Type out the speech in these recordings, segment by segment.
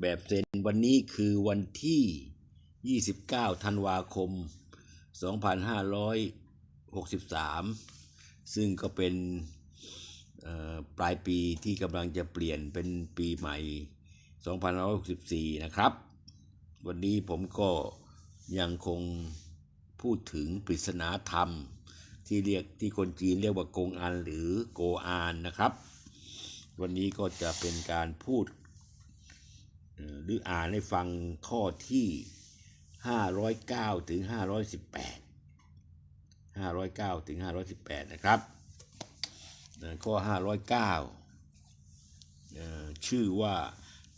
แบบเซ็นวันนี้คือวันที่ 29 ธันวาคม 2563 ซึ่งก็เป็นปลายปีที่กำลังจะเปลี่ยนเป็นปีใหม่ 2564 นะครับ วันนี้ผมก็ยังคงพูดถึงปริศนาธรรม ที่เรียกที่คนจีนเรียกว่ากงอันหรือโกอานนะครับ วันนี้ก็จะเป็นการพูด หรืออ่านให้ฟังข้อที่ 509 ถึง 518 509 ถึง 518 นะครับเอ่อข้อ 509เอ่อชื่อว่า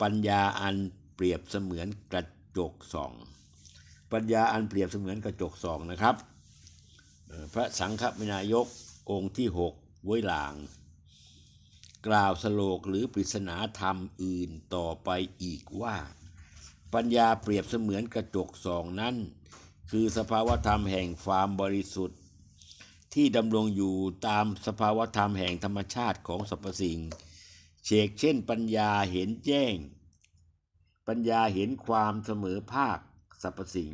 ปัญญาอันเปรียบเสมือนกระจกส่อง ปัญญาอันเปรียบเสมือนกระจกส่องนะครับ พระสังฆมินายกองค์ที่ 6 ไว้หลาง กล่าวสโลกหรือปริศนาธรรมอื่นต่อไปอีกว่า ปัญญาเปรียบเสมือนกระจกสองนั้น คือสภาวธรรมแห่งความบริสุทธิ์ ที่ดำรงอยู่ตามสภาวธรรมแห่งธรรมชาติของสรรพสิ่งเชกเช่น ปัญญาเห็นแจ้ง ปัญญาเห็นความเสมอภาคสรรพสิ่ง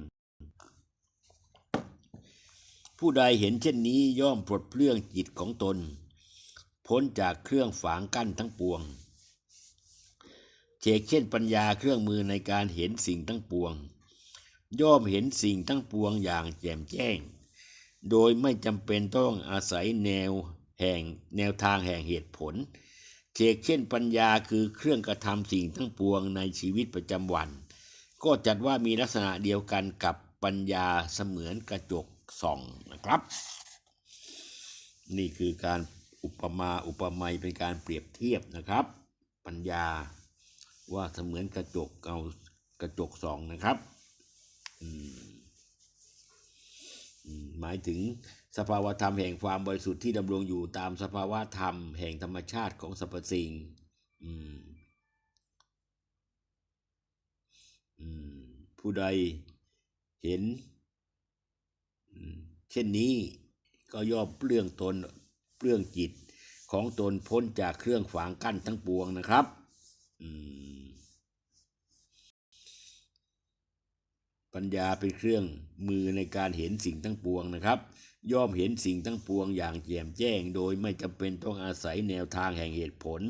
ผู้ใดเห็นเช่นนี้ย่อมปลดเปลื้องจิตของตน พ้นจากเครื่องฝางกั้นทั้งปวงเชกเช่นปัญญาเครื่องมือในการเห็นสิ่งทั้งปวง ย่อมเห็นสิ่งทั้งปวงอย่างแจ่มแจ้ง โดยไม่จำเป็นต้องอาศัยแนวแห่งแนวทางแห่งเหตุผลเชกเช่นปัญญาคือเครื่องกระทำสิ่งทั้งปวงในชีวิตประจำวัน ก็จัดว่ามีลักษณะเดียวกันกับปัญญาเสมือนกระจกส่องนะครับ นี่คือการ อุปมาอุปไมยเป็นการเปรียบเทียบนะครับ ปัญญาว่าเสมือนกระจกเอากระจกสองนะครับหมายถึงสภาวธรรมแห่งความบริสุทธิ์ที่ดำรงอยู่ตามสภาวธรรมแห่งธรรมชาติของสรรพสิ่งผู้ใดเห็น เช่นนี้ก็ย่อมเปลื้องตน เปลื้องจิตของตนพ้นจากเครื่องขวางกั้นทั้งปวงนะครับปัญญาเป็นเครื่องมือในการเห็นสิ่งทั้งปวงนะครับ ย่อมเห็นสิ่งทั้งปวงอย่างแจ่มแจ้ง โดยไม่จำเป็นต้องอาศัยแนวทางแห่งเหตุผล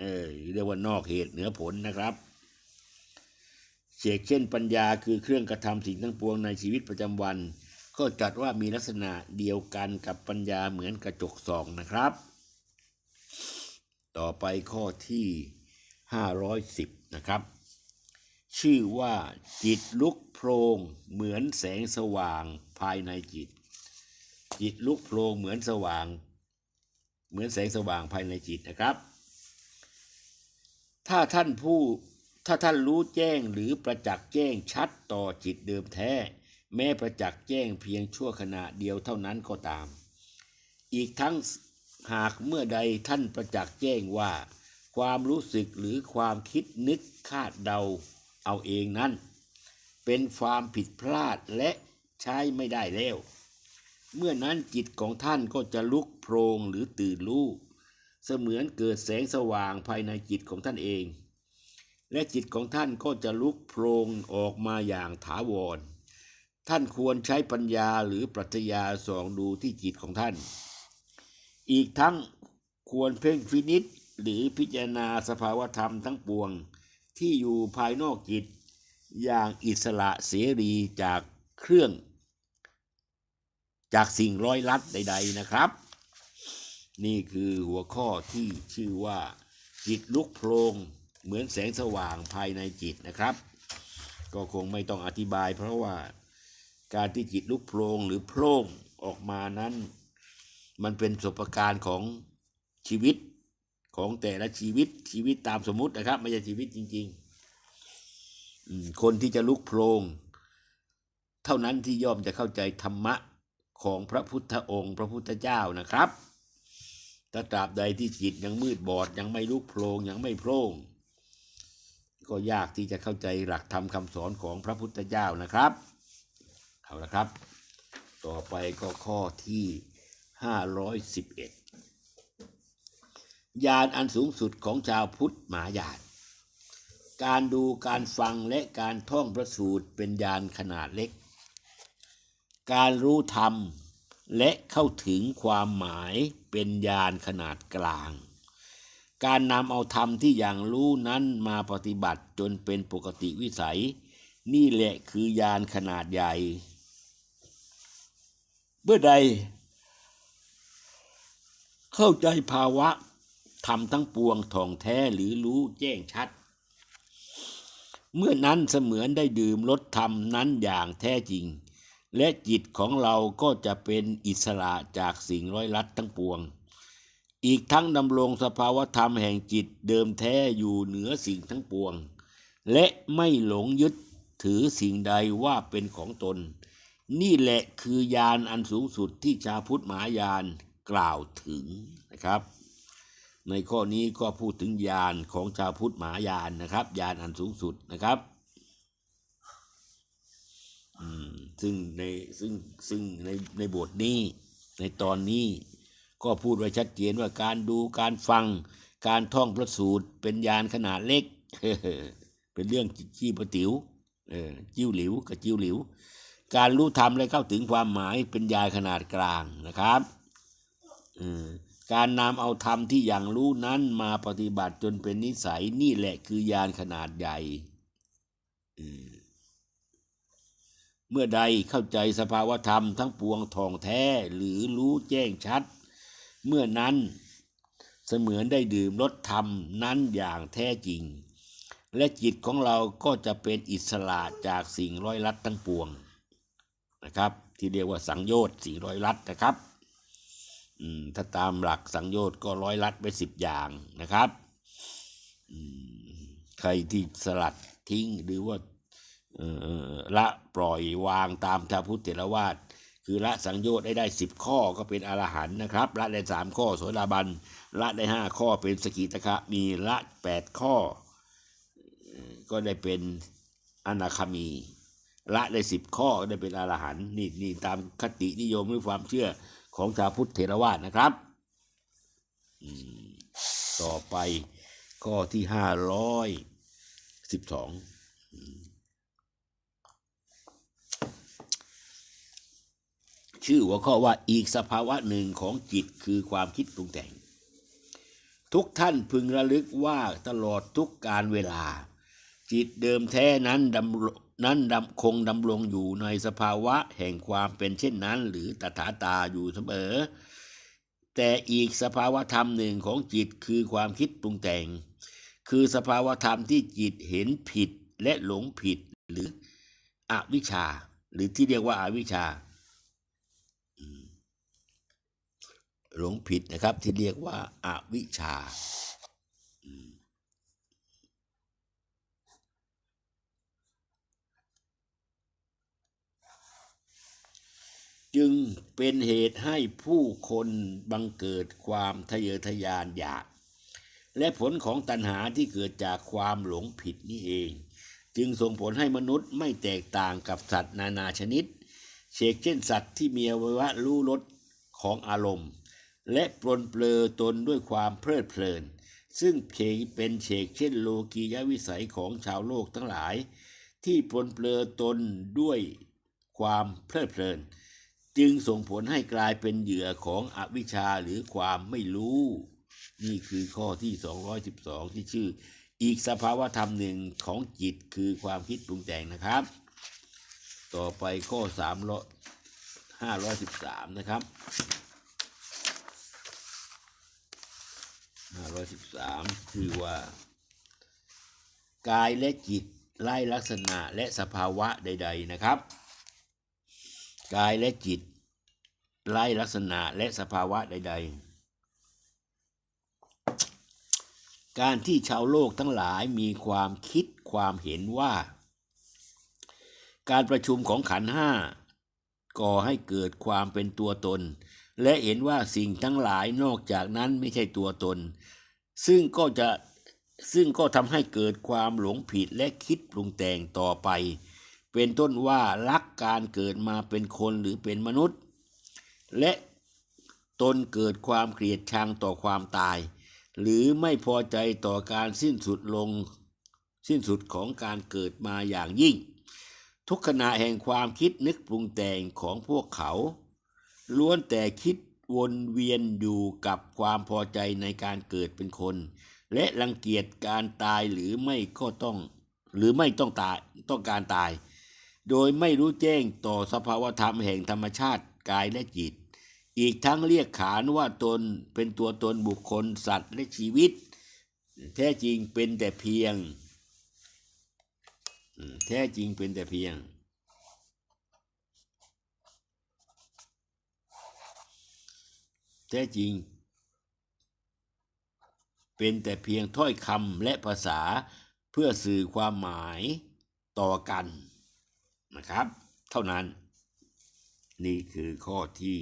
เออเรียกว่านอกเหตุเหนือผลนะครับเชกเช่นปัญญาคือเครื่องกระทำสิ่งทั้งปวงในชีวิตประจำวัน ก็จัดว่ามีลักษณะเดียวกันกับปัญญาเหมือนกระจกส่องนะครับ ต่อไปข้อที่ 510 นะครับ ชื่อว่าจิตลุกโพรงเหมือนแสงสว่างภายในจิต จิตลุกโพรงเหมือนสว่าง เหมือนแสงสว่างภายในจิตนะครับ ถ้าท่านผู้ถ้าท่านรู้แจ้งหรือประจักษ์แจ้งชัดต่อจิตเดิมแท้ แม้ประจักษ์แจ้งเพียงชั่วขณะเดียวเท่านั้นก็ตาม อีกทั้งหากเมื่อใดท่านประจักษ์แจ้งว่า ความรู้สึกหรือความคิดนึกคาดเดาเอาเองนั้น เป็นความผิดพลาดและใช้ไม่ได้แล้ว เมื่อนั้นจิตของท่านก็จะลุกโพรงหรือตื่นรู้เสมือนเกิดแสงสว่างภายในจิตของท่านเอง และจิตของท่านก็จะลุกโพรงออกมาอย่างถาวร ท่านควรใช้ปัญญาหรือปรัชญาส่องดูที่จิตของท่าน อีกทั้งควรเพ่งฟินิษหรือพิจารณาสภาวธรรมทั้งปวงที่อยู่ภายนอกจิต อย่างอิสระเสรีจากเครื่อง จากสิ่งร้อยลัดใด ๆนะครับ นี่คือหัวข้อที่ชื่อว่า จิตลุกโพรงเหมือนแสงสว่างภายในจิตนะครับ ก็คงไม่ต้องอธิบายเพราะว่า การที่จิตลุกโพรงหรือโพร่งออกมานั้น มันเป็นประสบการณ์ของชีวิตของแต่ละชีวิตชีวิตตามสมมุตินะครับ ไม่ใช่ชีวิตจริงๆคนที่จะลุกโพรงเท่านั้นที่ย่อมจะเข้าใจธรรมะของพระพุทธองค์ พระพุทธเจ้านะครับถ้าตราบใดที่จิตยังมืดบอดยังไม่ลุกโพรงยังไม่โพร่งก็ยากที่จะเข้าใจหลักธรรมคำสอนของพระพุทธเจ้านะครับ เอาละครับ ต่อไปก็ข้อที่ 511 ญาณอันสูงสุดของชาวพุทธหมายานการดูการฟังและการท่องพระสูตรเป็นญาณขนาดเล็ก การรู้ธรรมและเข้าถึงความหมายเป็นญาณขนาดกลาง การนำเอาธรรมที่อย่างรู้นั้นมาปฏิบัติจนเป็นปกติวิสัย นี่แหละคือญาณขนาดใหญ่ เมื่อใด เข้าใจภาวะธรรมทั้งปวงท่องแท้หรือรู้แจ้งชัด เมื่อนั้นเสมือนได้ดื่มรสธรรมนั้นอย่างแท้จริง และจิตของเราก็จะเป็นอิสระจากสิ่งร้อยลัดทั้งปวง อีกทั้งดำรงสภาวธรรมแห่งจิตเดิมแท้อยู่เหนือสิ่งทั้งปวง และไม่หลงยึดถือสิ่งใดว่าเป็นของตน นี่แหละคือยานอันสูงสุดที่ชาวพุทธมหายานกล่าวถึงนะครับ ในข้อนี้ก็พูดถึงยานของชาวพุทธมหายานนะครับ ยานอันสูงสุดนะครับอืมซึ่งในซึ่งซึ่งในในบทนี้ในตอนนี้ก็พูดไว้ชัดเจนว่าการดูการฟังการท่องพระสูตรเป็นยานขนาดเล็ก เป็นเรื่องจี้ประติ๋วเจิ้วหลิวกับจิ้วหลิว การรู้ธรรมและเข้าถึงความหมายเป็นยานขนาดกลางนะครับการนำเอาธรรมที่อย่างรู้นั้นมาปฏิบัติจนเป็นนิสัยนี่แหละคือยานขนาดใหญ่เออเมื่อใดเข้าใจสภาวธรรมทั้งปวงท่องแท้หรือรู้แจ้งชัด เมื่อนั้นเสมือนได้ดื่มรสธรรมนั้นอย่างแท้จริง และจิตของเราก็จะเป็นอิสระจากสิ่งร้อยลัดทั้งปวง นะครับ ที่เรียกว่าสังโยชน์สิ่ร้อยลัดนะครับถ้าตามหลักสังโยชน์ก็ร้อยลัดไปสิบอย่างนะครับใครที่สลัดทิ้งหรือว่าละปล่อยวางตามทาพุทธเถรวาทคือละสังโยชน์ได้ได้สิบข้อก็เป็นอรหันต์นะครับ ละได้สามข้อโสดาบันละได้ห้าข้อเป็นสกิตาคะมีละแปดข้อ ก็ได้เป็นอนาคามี ละได้สิบข้อได้เป็นอรหันต์นี่นี่ตามคตินิยมหรือความเชื่อของชาวพุทธเถรวาทนะครับ ต่อไปข้อที่ห้าร้อยสิบสองชื่อหัวข้อว่าอีกสภาวะหนึ่งของจิตคือความคิดปรุงแต่ง ทุกท่านพึงระลึกว่าตลอดทุกการเวลา จิตเดิมแท้นั้นดำรง นั้นดำคงดำรงอยู่ในสภาวะแห่งความเป็นเช่นนั้นหรือตถาตาอยู่เสมอ แต่อีกสภาวะธรรมหนึ่งของจิตคือความคิดปรุงแต่ง คือสภาวะธรรมที่จิตเห็นผิดและหลงผิดหรืออวิชชา หรือที่เรียกว่าอาวิชชาหลงผิดนะครับที่เรียกว่าอาวิชชา จึงเป็นเหตุให้ผู้คนบังเกิดความทะเยอทะยานอยาก และผลของตัณหาที่เกิดจากความหลงผิดนี่เอง จึงส่งผลให้มนุษย์ไม่แตกต่างกับสัตว์นานาชนิดเชกเช่นสัตว์ที่มีอวัยวะรู้รสของอารมณ์ และปลนเปลือตนด้วยความเพลิดเพลิน ซึ่งเพเป็นเชกเช่นโลกียวิสัยของชาวโลกทั้งหลาย ที่ปลนเปลือตนด้วยความเพลิดเพลิน จึงส่งผลให้กลายเป็นเหยื่อของอวิชชาหรือความไม่รู้ นี่คือข้อที่ 212 ที่ชื่อ อีกสภาวธรรมหนึ่งของจิตคือความคิดปรุงแต่งนะครับ ต่อไปข้อ3 513 นะครับ 513 คือว่า กายและจิตไล่ลักษณะและสภาวะใด ๆ นะครับ กายและจิต ไล่ลักษณะและสภาวะใด ๆ การที่ชาวโลกทั้งหลายมีความคิดความเห็นว่า การประชุมของขันห้าก่อให้เกิดความเป็นตัวตน และเห็นว่าสิ่งทั้งหลายนอกจากนั้นไม่ใช่ตัวตน ซึ่งก็จะซึ่งก็ทำให้เกิดความหลงผิดและคิดปรุงแต่งต่อไป เป็นต้นว่ารักการเกิดมาเป็นคนหรือเป็นมนุษย์ และตนเกิดความเกลียดชังต่อความตาย หรือไม่พอใจต่อการสิ้นสุดลงสิ้นสุดของการเกิดมาอย่างยิ่ง ทุกขณะแห่งความคิดนึกปรุงแต่งของพวกเขา ล้วนแต่คิดวนเวียนอยู่กับความพอใจในการเกิดเป็นคน และรังเกียจการตายหรือไม่ก็ต้อง หรือไม่ต้องตายต้องการตาย โดยไม่รู้แจ้งต่อสภาวธรรมแห่งธรรมชาติกายและจิต อีกทั้งเรียกขานว่าตนเป็นตัวตนบุคคลสัตว์และชีวิต แท้จริงเป็นแต่เพียง แท้จริงเป็นแต่เพียงแท้จริง เป็นแต่เพียงถ้อยคำและภาษาเพื่อสื่อความหมายต่อกัน นะครับ เท่านั้น นี่คือข้อที่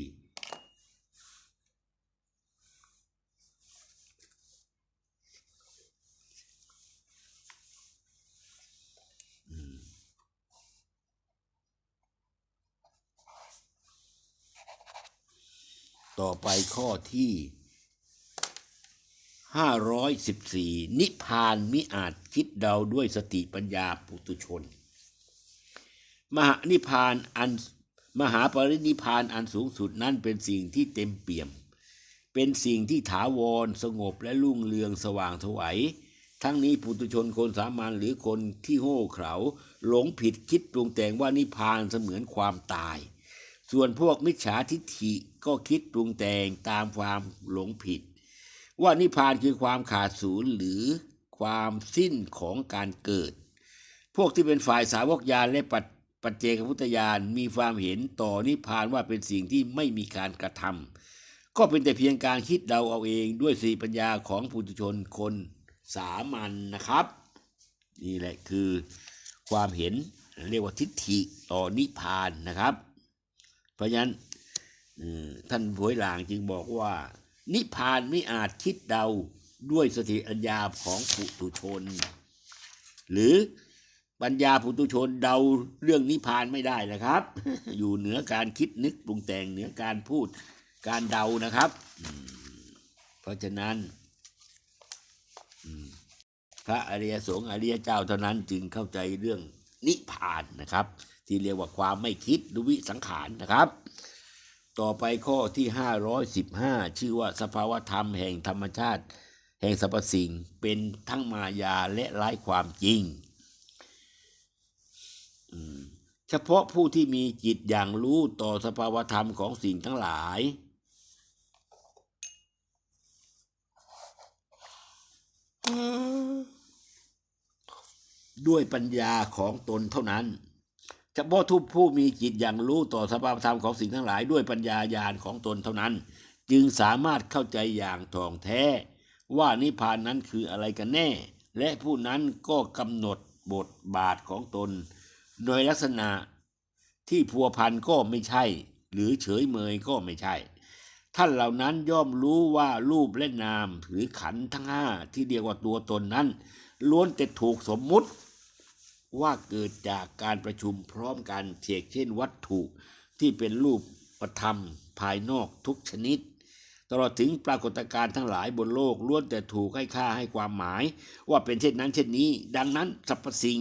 ต่อไปข้อที่ 514 นิพานมิอาจคิดเดาด้วยสติปัญญาปุตุชน มหานิพานอันมหาปรินิพานอันสูงสุดนั้นเป็นสิ่งที่เต็มเปี่ยม เป็นสิ่งที่ถาวรสงบและรุ่งเรืองสว่างไสวัยทั้งนี้ปุตุชนคนสามัญหรือคนที่โง่เขลาหลงผิดคิดปรุงแต่งว่านิพานเสมือนความตาย ส่วนพวกมิจฉาทิฏฐิก็คิดปรุงแต่งตามความหลงผิด ว่านิพานคือความขาดศูนย์หรือความสิ้นของการเกิด พวกที่เป็นฝ่ายสาวกญาณและปัจ ปัจเจกพุทธญาณมีความเห็นต่อนิพพานว่าเป็นสิ่งที่ไม่มีการกระทำก็เป็นแต่เพียงการคิดเดาเอาเองด้วยสีปัญญาของปุถุชนคนสามัญนนะครับ นี่แหละคือความเห็นเรียกว่าทิฏฐิต่อนิพพานนะครับ เพราะฉะนั้นท่านผวยหลางจึงบอกว่า นิพพานไม่อาจคิดเดาด้วยสติปัญญาของปุถุชน หรือ ปัญญาปุถุชนเดาเรื่องนิพพานไม่ได้นะครับ อยู่เหนือการคิดนึกปรุงแต่งเหนือการพูดการเดานะครับ เพราะฉะนั้นพระอริยสงฆ์อริยเจ้าเท่านั้นจึงเข้าใจเรื่องนิพพานนะครับ ที่เรียกว่าความไม่คิดหรือวิสังขารนะครับ ต่อไปข้อที่ 515 ชื่อว่าสภาวธรรมแห่งธรรมชาติ แห่งสรรพสิ่งเป็นทั้งมายาและไร้ความจริง เฉพาะผู้ที่มีจิตอย่างรู้ต่อสภาวธรรมของสิ่งทั้งหลาย ด้วยปัญญาของตนเท่านั้นเฉพาะทุกผู้มีจิตอย่างรู้ต่อสภาพธรรมของสิ่งทั้งหลาย ด้วยปัญญาญาณของตนเท่านั้น จึงสามารถเข้าใจอย่างถ่องแท้ ว่านิพพานนั้นคืออะไรกันแน่ และผู้นั้นก็กำหนดบทบาทของตน โดยลักษณะที่พัวพันก็ไม่ใช่ หรือเฉยเมยก็ไม่ใช่ ท่านเหล่านั้นย่อมรู้ว่ารูปและนามหรือขันทั้งห้าที่เรียกว่าตัวตนนั้น ล้วนแต่ถูกสมมุติ ว่าเกิดจากการประชุมพร้อมกันเทียกเช่นวัตถุที่เป็นรูปประธรรมภายนอกทุกชนิด ตลอดถึงปรากฏการณ์ทั้งหลายบนโลกล้วนแต่ถูกให้ค่าให้ความหมาย ว่าเป็นเช่นนั้นเช่นนี้ ดังนั้นสรรพสิ่ง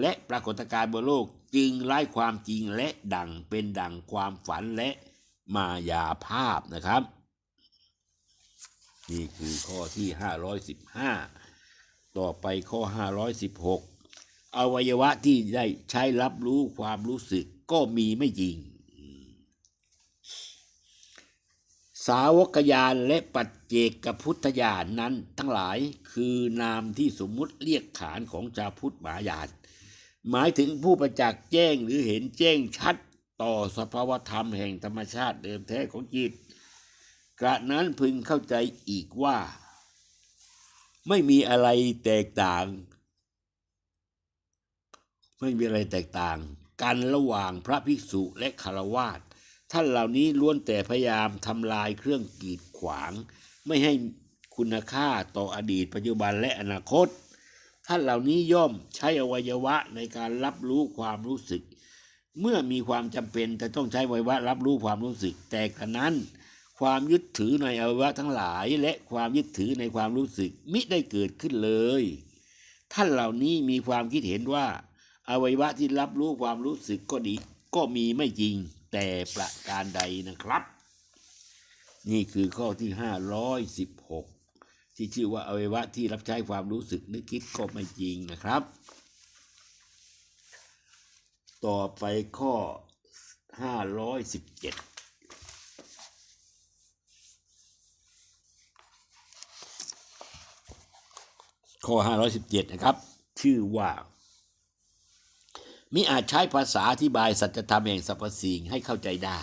และปรากฏการณ์บนโลกจึงไร้ความจริงและดังเป็นดังความฝันและมายาภาพนะครับ นี่คือข้อที่ 515 ต่อไปข้อ 516 อวัยวะที่ได้ใช้รับรู้ความรู้สึกก็มีไม่จริง สาวกญาณและปัจเจกพุทธญาณนนั้นทั้งหลายคือนามที่สมมุติเรียกขานของชาวพุทธมหายาน หมายถึงผู้ประจักษ์แจ้งหรือเห็นแจ้งชัดต่อสภาวธรรมแห่งธรรมชาติเดิมแท้ของจิต กระนั้นพึงเข้าใจอีกว่า ไม่มีอะไรแตกต่าง ไม่มีอะไรแตกต่าง กันระหว่างพระภิกษุและคารวาสท่านเหล่านี้ล้วนแต่พยายามทำลายเครื่องกีดขวาง ไม่ให้คุณค่าต่ออดีตปัจจุบันและอนาคต ท่านเหล่านี้ย่อมใช้อวัยวะในการรับรู้ความรู้สึก เมื่อมีความจำเป็นจะต้องใช้อวัยวะรับรู้ความรู้สึก แต่กระนั้น ความยึดถือในอวัยวะทั้งหลาย และความยึดถือในความรู้สึกมิได้เกิดขึ้นเลย ท่านเหล่านี้มีความคิดเห็นว่า อวัยวะที่รับรู้ความรู้สึกก็ดีก็มีไม่จริงแต่ประการใดนะครับ นี่คือข้อที่ห้าร้อยสิบ ที่ชื่อว่าอวัยวะที่รับใช้ความรู้สึกนึกคิดก็ไม่จริงนะครับ ต่อไปข้อห้าร้อยสิบเจ็ดข้อห้าร้อยสิบเจ็ดนะครับ ชื่อว่า มิอาจใช้ภาษาอธิบายสัจธรรมแห่งสรรพสิ่งให้เข้าใจได้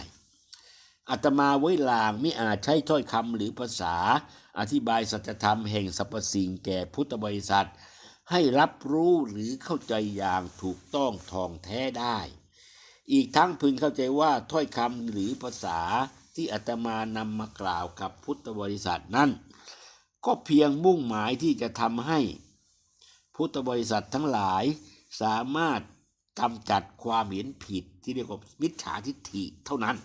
อาตมาไว้ลางมิอาจใช้ถ้อยคำหรือภาษา อธิบายสัจธรรมแห่งสรรพสิ่งแก่พุทธบริษัท ให้รับรู้หรือเข้าใจอย่างถูกต้องทองแท้ได้ อีกทั้งพึงเข้าใจว่าถ้อยคำหรือภาษาที่อาตมานำมากล่าวกับพุทธบริษัทนั้น ก็เพียงมุ่งหมายที่จะทำให้ พุทธบริษัททั้งหลายสามารถกำจัดความเห็นผิดที่เรียกว่ามิจฉาทิฏฐิเท่านั้น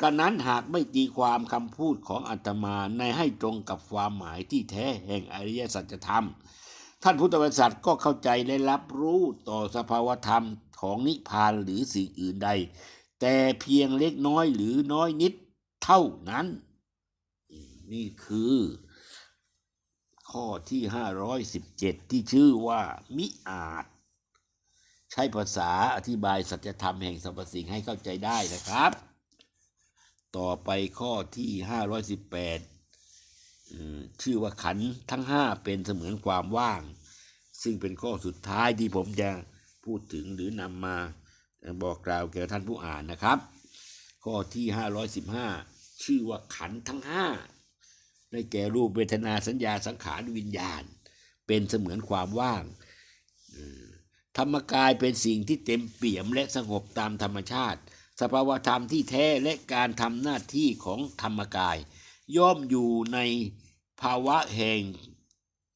กระนั้นหากไม่ตีความคำพูดของอาตมาในให้ตรงกับความหมายที่แท้แห่งอริยสัจธรรม ท่านพุทธบริษัทก็เข้าใจและรับรู้ต่อสภาวธรรมของนิพพานหรือสิ่งอื่นใด แต่เพียงเล็กน้อยหรือน้อยนิดเท่านั้น นี่คือ ข้อที่ 517 ที่ชื่อว่ามิอาจ ใช้ภาษาอธิบายสัจธรรมแห่งสรรพสิ่งให้เข้าใจได้นะครับ ต่อไปข้อที่ 518อืมชื่อว่าขันทั้งห้าเป็นเสมือนความว่าง ซึ่งเป็นข้อสุดท้ายที่ผมจะพูดถึงหรือนำมาบอกกล่าวแก่ท่านผู้อ่านนะครับ ข้อที่ 515 ชื่อว่าขันทั้งห้าได้แก่รูปเวทนาสัญญาสังขารวิญญาณ เป็นเสมือนความว่างธรรมกายเป็นสิ่งที่เต็มเปี่ยมและสงบตามธรรมชาติ สภาวธรรมที่แท้และการทำหน้าที่ของธรรมกาย ย่อมอยู่ในภาวะแห่ง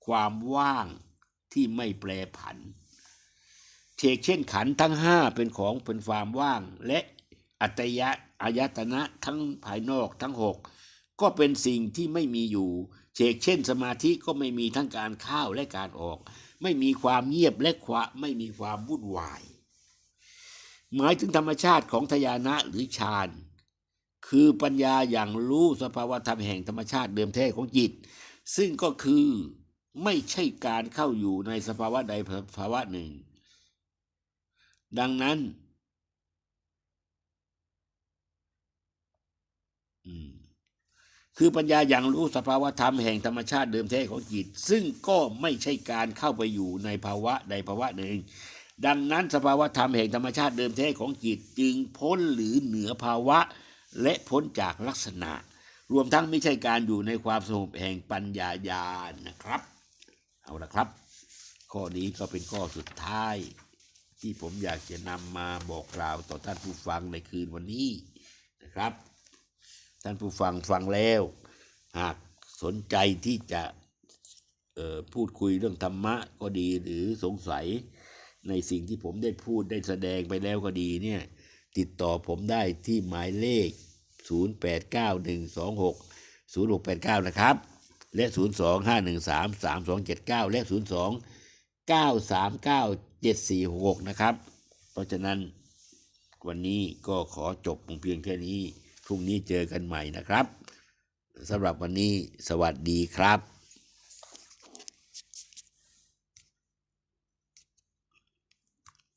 ความว่างที่ไม่แปรผันเชกเช่นขันทั้งห้าเป็นของเป็นความว่าง และอัตยะอายตนะทั้งภายนอกทั้งหกก็เป็นสิ่งที่ไม่มีอยู่เชกเช่นสมาธิก็ไม่มีทั้งการเข้าและการออก ไม่มีความเงียบและความไม่มีความวุ่นวาย หมายถึงธรรมชาติของทยานะหรือฌานคือปัญญาอย่างรู้สภาวธรรมแห่งธรรมชาติเดิมแท้ของจิต ซึ่งก็คือไม่ใช่การเข้าอยู่ในสภาวะใดภาวะหนึ่ง ดังนั้นคือปัญญาอย่างรู้สภาวธรรมแห่งธรรมชาติเดิมแท้ของจิต ซึ่งก็ไม่ใช่การเข้าไปอยู่ในภาวะใดภาวะหนึ่ง ดังนั้นสภาวธรรมแห่งธรรมชาติเดิมแท้ของจิตจึงพ้นหรือเหนือภาวะและพ้นจากลักษณะ รวมทั้งไม่ใช่การอยู่ในความสงบแห่งปัญญาญาณนะครับ เอาละครับ ข้อนี้ก็เป็นข้อสุดท้าย ที่ผมอยากจะนำมาบอกกล่าวต่อท่านผู้ฟังในคืนวันนี้นะครับ ท่านผู้ฟังฟังแล้ว หากสนใจที่จะพูดคุยเรื่องธรรมะก็ดีหรือสงสัย ในสิ่งที่ผมได้พูดได้แสดงไปแล้วก็ดีเนี่ยติดต่อผมได้ที่หมายเลข 0891260689 นะครับ และ 025133279 และ 02-939-7466 นะครับ เพราะฉะนั้นวันนี้ก็ขอจบเพียงแค่นี้ พรุ่งนี้เจอกันใหม่นะครับสำหรับวันนี้สวัสดีครับ